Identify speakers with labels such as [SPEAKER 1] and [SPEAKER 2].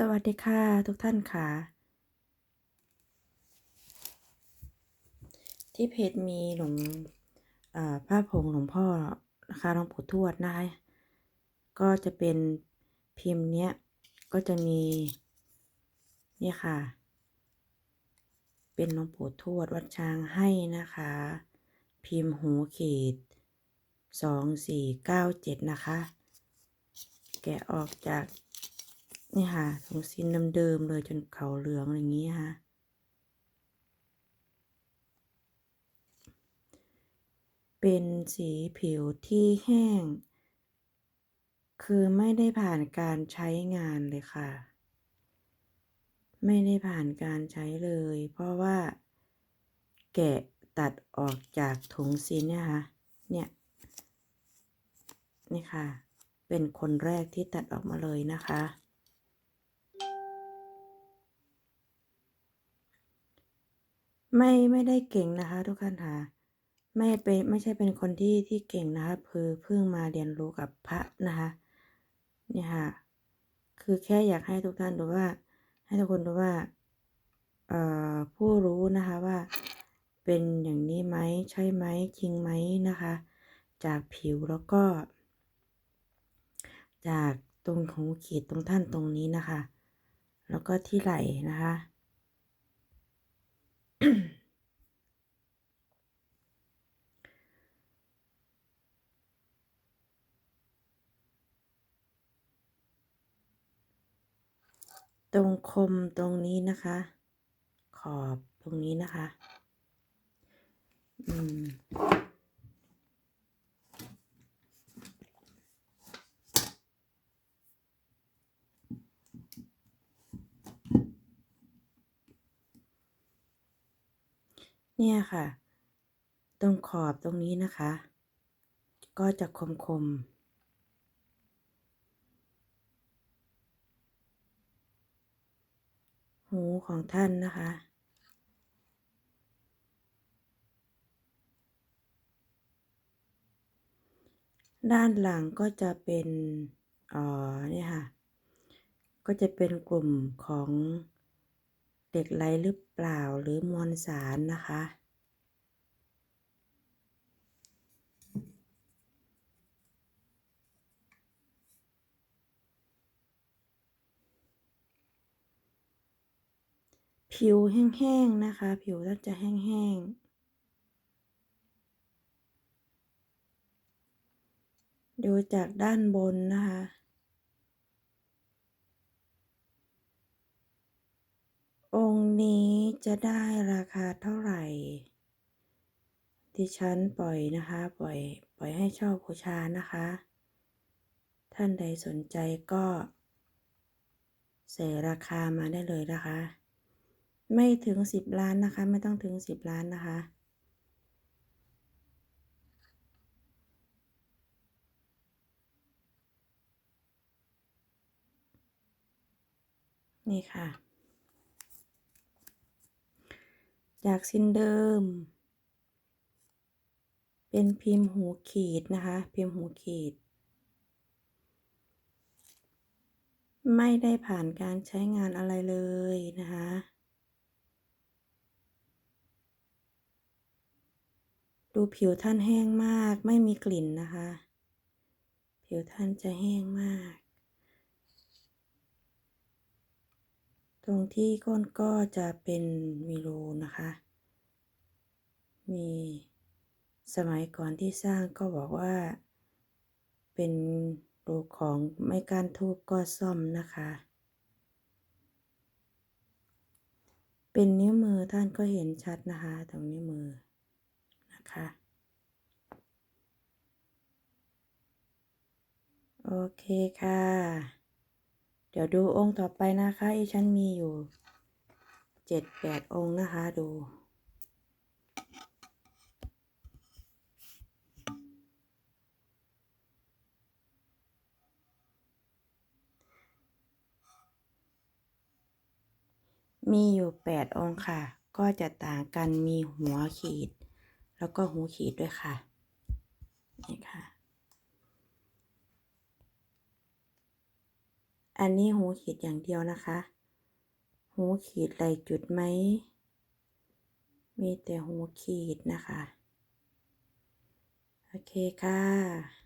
[SPEAKER 1] สวัสดีค่ะ ทุกท่านค่ะ ที่เพจมีหลวงอ่าพระผงหลวงพ่อนะคะหลวงปู่ทวดนะคะก็จะเป็นพิมพ์เนี้ย ก็จะมีเนี่ยค่ะ เป็นหลวงปู่ทวดวัดช้างให้นะคะ พิมพ์หูขีดสองสี่เก้าเจ็ดนะคะ แกะออกจาก นี่ค่ะถุงซินเดิมๆเลยจนเขาเหลืองอย่างนี้ค่ะ เป็นสีผิวที่แห้ง คือไม่ได้ผ่านการใช้งานเลยค่ะ ไม่ได้ผ่านการใช้เลย เพราะว่าแกะตัดออกจากถุงซินเนี่ยค่ะ เนี่ย นี่ค่ะ เป็นคนแรกที่ตัดออกมาเลยนะคะ ไม่ไม่ได้เก่งนะคะ ทุกท่านค่ะไม่เป็นไม่ใช่เป็นคนที่ที่เก่งนะคะคือเพิ่งมาเรียนรู้กับพระนะคะเนี่ยค่ะ คือแค่อยากให้ทุกท่านดูว่า ให้ทุกคนดูว่าเอ่อผู้รู้นะคะว่าเป็นอย่างนี้ไหมใช่ไหมจริงไหมนะคะ จากผิวแล้วก็ จากตรงหูขีดตรงท่านตรงนี้นะคะ แล้วก็ที่ไหล่นะคะ ตรงคมตรงนี้นะคะ ขอบตรงนี้นะคะ อืม เนี่ยค่ะ ตรงขอบตรงนี้นะคะ ก็จะคมคมหูของท่านนะคะ ด้านหลังก็จะเป็นอ่อเนี่ยค่ะ ก็จะเป็นกลุ่มของ เหล็กไหลหรือเปล่าหรือมวลสารนะคะ ผิวแห้งๆนะคะ ผิวท่านจะแห้งๆดูจากด้านบนนะคะ องค์ นี้จะได้ราคาเท่าไหร่ดิฉันปล่อยนะคะ ปล่อย ปล่อยให้เช่าบูชานะคะ ท่านใดสนใจก็เสราคามาได้เลยนะคะ ไม่ถึงสิบล้านนะคะ ไม่ต้องถึงสิบล้านนะคะ นี่ค่ะ จากซินเดิม เป็นพิมพ์หูขีดนะคะ พิมพ์หูขีด ไม่ได้ผ่านการใช้งานอะไรเลยนะคะดูผิวท่านแห้งมากไม่มีกลิ่นนะคะ ผิวท่านจะแห้งมาก ตรงที่ก้นก็จะเป็นมีรูนะคะ มีสมัยก่อนที่สร้างก็บอกว่า เป็นรูของไม้ก้านทูบก็ซ่อมนะคะ เป็นนิ้วมือท่านก็เห็นชัดนะคะ ตรงนิ้วมือนะคะโอเคค่ะ ดี๋ยวดูองค์ต่อไปนะคะอีฉันมีอยู่เจ็ดแปดองค์นะคะดูมีอยู่แปดองค์ค่ะ ก็จะต่างกันมีหัวขีด แล้วก็หูขีดด้วยค่ะ นี่ค่ะ อันนี้หูขีดอย่างเดียวนะคะ หูขีดไหลจุดไหม มีแต่หูขีดนะคะ โอเคค่ะ